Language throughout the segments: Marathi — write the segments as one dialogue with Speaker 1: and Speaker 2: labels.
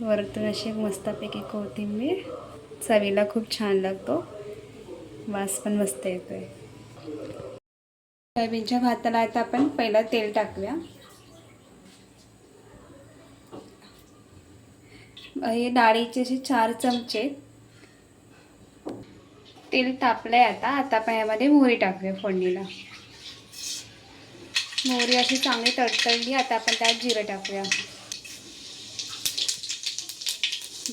Speaker 1: वरतून अशी मस्तपैकी कोथिंबीर चवीला खूप छान लागतो. वास पण मस्त येतोय. सोयाबीनच्या भाताला आता आपण पहिला तेल टाकूया. हे डाळीचे असे चार चमचे. तेल तापलंय आता. आता आपण यामध्ये मोहरी टाकूया फोडणीला. मोहरी अशी चांगली तडतडली आता आपण त्यात जिरं टाकूया.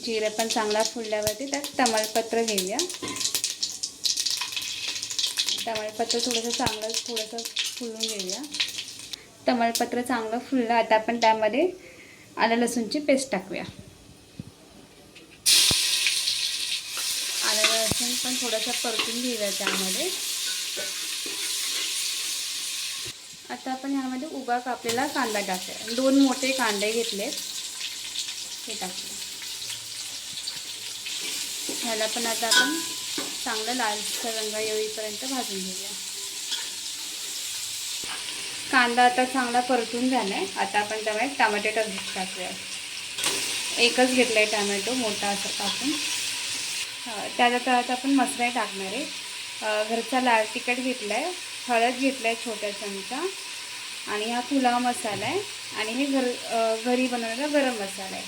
Speaker 1: जिरे पण चांगला फुलल्यावरती त्यात तमालपत्र घेऊया. तमालपत्र थोडंसं चांगलं थोडंसं फुलून घेऊया. तमालपत्र चांगलं फुललं आता आपण त्यामध्ये आलं लसूणची पेस्ट टाकूया. आलं लसूण पण थोडंसं परतून घेऊया त्यामध्ये. आता आपण ह्यामध्ये उभा कापलेला कांदा टाकूया दोन मोठे कांदे घेतले हे टाकूया. ह्याला पण आता आपण चांगलं लालसर रंग येईपर्यंत भाजून घेऊया. कांदा आता चांगला परतून झाला आहे आता आपण त्यामुळे टमाटे टाकूया. एकच घेतला आहे टमॅटो मोठा असं कापून. त्यात आता आता आपण मसाले टाकणार आहे. घरचा लाल तिखट घेतला आहे हळद घेतला आहे छोटा चमचा आणि हा पुलाव मसाला आहे. आणि हे घर घरी बनवलेला गरम मसाला आहे.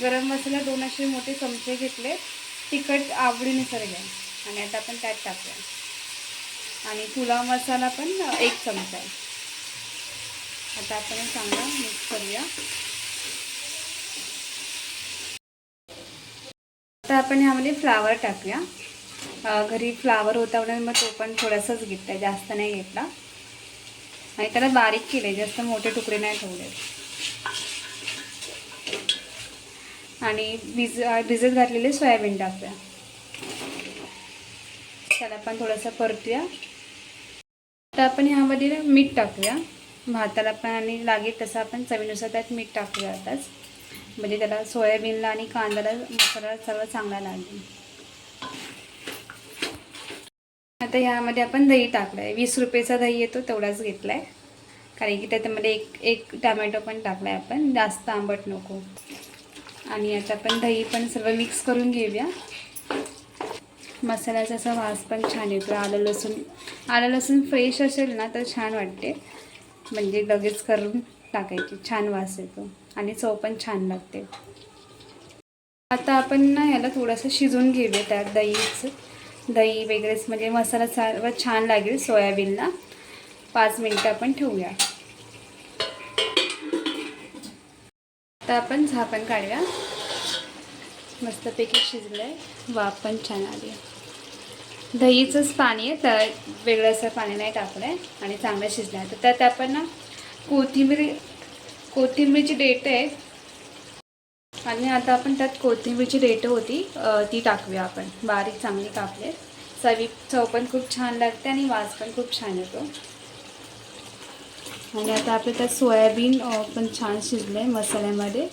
Speaker 1: गरम मसाला दोन असे मोठे चमचे घेतले तिखट आवडीनुसार घ्या आणि आता आपण त्यात टाकूया. आणि पुलाव मसाला पण एक चमचा आहे. आता आपण चांगला मिक्स करूया. आता आपण ह्यामध्ये फ्लावर टाकूया. घरी फ्लावर होता म्हणून मग तो पण थोडासाच घेतला जास्त नाही घेतला. आणि त्याला बारीक केले जास्त मोठे तुकडे नाही ठेवले आणि भिज भिजत घातलेले सोयाबीन टाकूया. त्याला पण थोडंसं परतूया. तर आपण ह्यामध्ये मीठ टाकूया. भाताला पण आणि लागेल तसं आपण चवीनुसार त्यात मीठ टाकूया आताच. म्हणजे त्याला सोयाबीनला आणि कांद्याला मसाला सर्व चांगला लागेल. आता ह्यामध्ये आपण दही टाकलं आहे वीस रुपयेचा दही येतो तेवढाच घेतला आहे कारण की त्याच्यामध्ये एक एक टमॅटो पण टाकला आहे आपण. जास्त आंबट नको. आणि आता आपण दही पण सर्व मिक्स करून घेऊया. मसाल्याचा असा वास पण छान येतो. आलं लसूण आलं लसूण फ्रेश असेल ना तर छान वाटते. म्हणजे लगेच करून टाकायची. छान वास येतो. आणि चव पण छान लागते. आता आपण ना याला थोडंसं शिजवून घेऊया त्यात दहीच. दही वगैरेच म्हणजे मसाला सर्व छान लागेल सोयाबीनला. पाच मिनटं आपण ठेवूया. आता आपण झापण काढूया. मस्तपैकी शिजलं आहे वाफ पण छान आली. दहीचंच पाणी आहे तर वेगळं असं पाणी नाही टाकलं आहे आणि चांगलं शिजलं आहे तर त्यात आपण ना कोथिंबीर कोथिंबीरची डेट आहे. आणि आता आपण त्यात कोथिंबीरची डेट होती ती टाकूया आपण. बारीक चांगली कापले चवी चव पण खूप छान लागते आणि वास पण खूप छान येतो. आणि आता आपलं त्यात सोयाबीन पण छान शिजलं आहे मसाल्यामध्ये.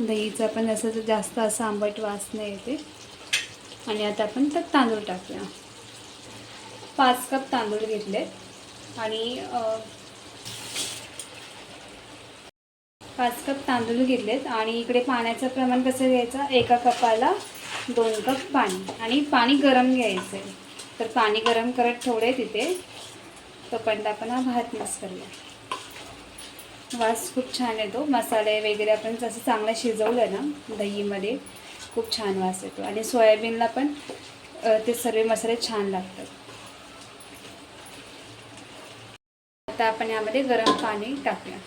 Speaker 1: दहीचा पण असं जास्त असं आंबट वास नाही येते आणि आता आपण त्यात तांदूळ टाकूया. पाच कप तांदूळ घेतले आणि पाच कप तांदूळ घेतलेत. आणि इकडे पाण्याचं प्रमाण कसं घ्यायचं? एका कपाला दोन कप पाणी. आणि पाणी गरम घ्यायचं आहे तर पाणी गरम करत ठेवलं आहे तिथे तोपर्यंत आपण हा भात मिक्स करूया. वास खूप छान येतो. मसाले वगैरे आपण जसं चांगलं शिजवलं ना दहीमध्ये खूप छान वास येतो. आणि सोयाबीनला पण ते सर्व मसाले छान लागतात. आता आपण यामध्ये गरम पाणी टाकूया.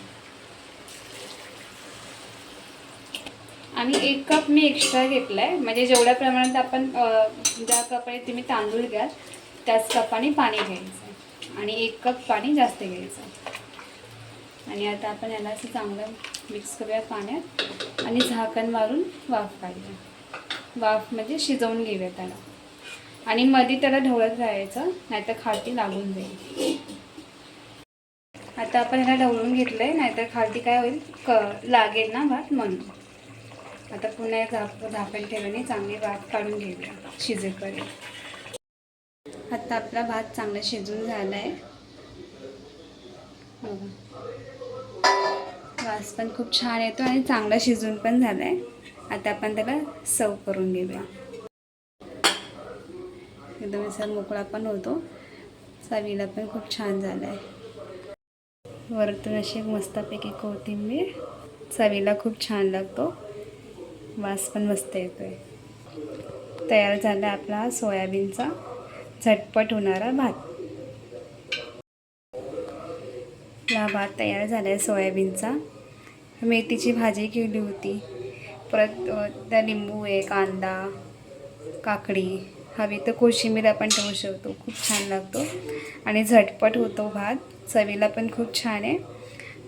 Speaker 1: आणि एक कप मी एक्स्ट्रा घेतला आहे म्हणजे जेवढ्या प्रमाणात आपण ज्या कपाने तुम्ही तांदूळ घ्याल त्याच कपाने पाणी घ्यायचं. आणि एक कप पाणी जास्त घ्यायचं. आणि आता आपण याला असं चांगलं मिक्स करूया पाण्यात आणि झाकण मारून वाफ काढूया. वाफ म्हणजे शिजवून घेऊया त्याला. आणि मध्ये त्याला ढवळत राहायचं नाहीतर खालती लागून जाईल. आता आपण ह्याला ढवळून घेतलं आहे नाहीतर खालती काय होईल? क लागेल ना भात म्हणून. आता पुन्हा एक झाप झाकण ठेवणे चांगली भात काढून घेऊया शिजेपर्यंत आता आपला भात चांगला शिजून झाला आहे वास पण खूप छान येतो आणि चांगला शिजून पण झाला आहे आता आपण त्याला सर्व करून घेऊया. एकदम असा मोकळा पण होतो. चवीला पण खूप छान झाला आहे वरतून अशी मस्तपैकी कोथिंबीर चवीला खूप छान लागतो. वास पण मस्त येतो आहे तयार झाला आपला सोयाबीनचा. झटपट होणारा भात. हा भात तयार झाला आहे सोयाबीनचा. मेथीची भाजी केली होती. परत त्या लिंबू आहे कांदा काकडी. हवी तर कोशिंबीर आपण ठेवू शकतो. खूप छान लागतो. आणि झटपट होतो भात. चवीला पण खूप छान आहे.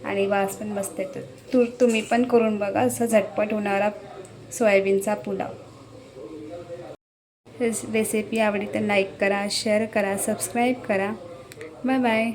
Speaker 1: आणि वास पण मस्त येतो. तू तुम्ही पण करून बघा असं झटपट होणारा सोयाबीनचा पुलाव. रेसिपी आवडली तर लाईक करा शेअर करा सबस्क्राईब करा. Bye bye.